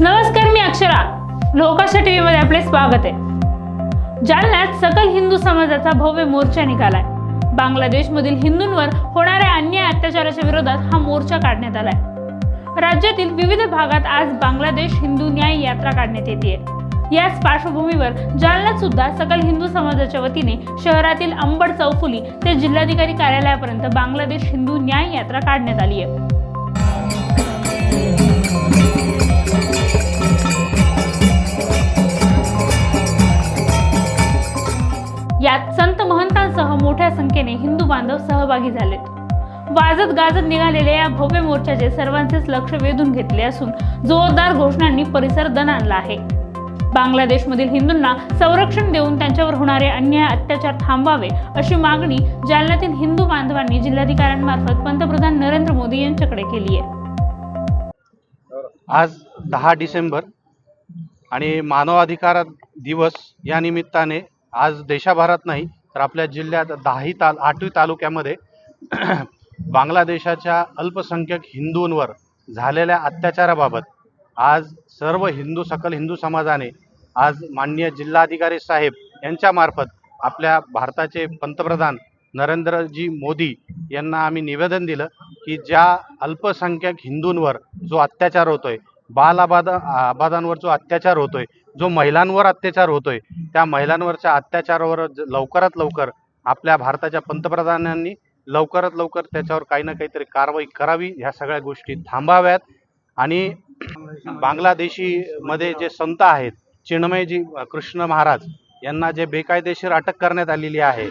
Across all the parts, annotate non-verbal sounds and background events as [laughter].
नमस्कार मी अक्षरा. लोकाशा टी व्हीमध्ये आपले स्वागत आहे. जालन्यात सकल हिंदू समाजाचा भव्य मोर्चा निघालाय. बांगलादेशमधील हिंदूंवर होणाऱ्या अन्याय अत्याचाराच्या विरोधात हा मोर्चा काढण्यात आलाय. राज्यातील विविध भागात आज बांगलादेश हिंदू न्याय यात्रा काढण्यात येते. याच पार्श्वभूमीवर जालन्यात सुद्धा सकल हिंदू समाजाच्या वतीने शहरातील अंबड चौफुली ते जिल्हाधिकारी कार्यालयापर्यंत बांगलादेश हिंदू न्याय यात्रा काढण्यात आली आहे. यात संत महंतांसह मोठ्या संख्येने हिंदू बांधव सहभागी झाले. वाजत गाजत निघालेल्या या भव्य मोर्चाचे सर्वांचेच लक्ष वेधून घेतले असून जोरदार घोषणांनी परिसर दण आणला आहे. बांगलादेशमधील हिंदूंना संरक्षण देऊन त्यांच्यावर होणारे अन्याय अत्याचार थांबावे अशी मागणी जालन्यातील हिंदू बांधवांनी जिल्हाधिकाऱ्यांमार्फत पंतप्रधान नरेंद्र मोदी यांच्याकडे केली आहे. आज दहा डिसेंबर आणि मानवाधिकार दिवस या निमित्ताने आज देशाभरात नाही तर आपल्या जिल्ह्यात दहाही ताल आठवी तालुक्यामध्ये [clears throat] बांगलादेशाच्या अल्पसंख्यक हिंदूंवर झालेल्या अत्याचाराबाबत आज सर्व हिंदू सकल हिंदू समाजाने आज माननीय जिल्हाधिकारी साहेब यांच्यामार्फत आपल्या भारताचे पंतप्रधान नरेंद्रजी मोदी यांना आम्ही निवेदन दिलं की ज्या अल्पसंख्याक हिंदूंवर जो अत्याचार होतोय बालआबाद आबादांवर जो अत्याचार होतोय. जो महिलांवर अत्याचार होतोय त्या महिलांवरच्या अत्याचारावर लवकरात लवकर आपल्या भारताच्या पंतप्रधानांनी लवकरात लवकर त्याच्यावर काही ना काहीतरी कारवाई करावी ह्या सगळ्या गोष्टी थांबाव्यात. आणि बांगलादेशीमध्ये जे संत आहेत चिन्मयजी कृष्ण महाराज यांना जे बेकायदेशीर अटक करण्यात आलेली आहे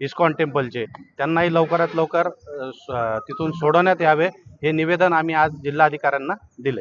इस्कॉन टेम्पलचे त्यांनाही लवकरात लवकर तिथून सोडवण्यात यावे हे निवेदन आम्ही आज जिल्हाधिकाऱ्यांना दिले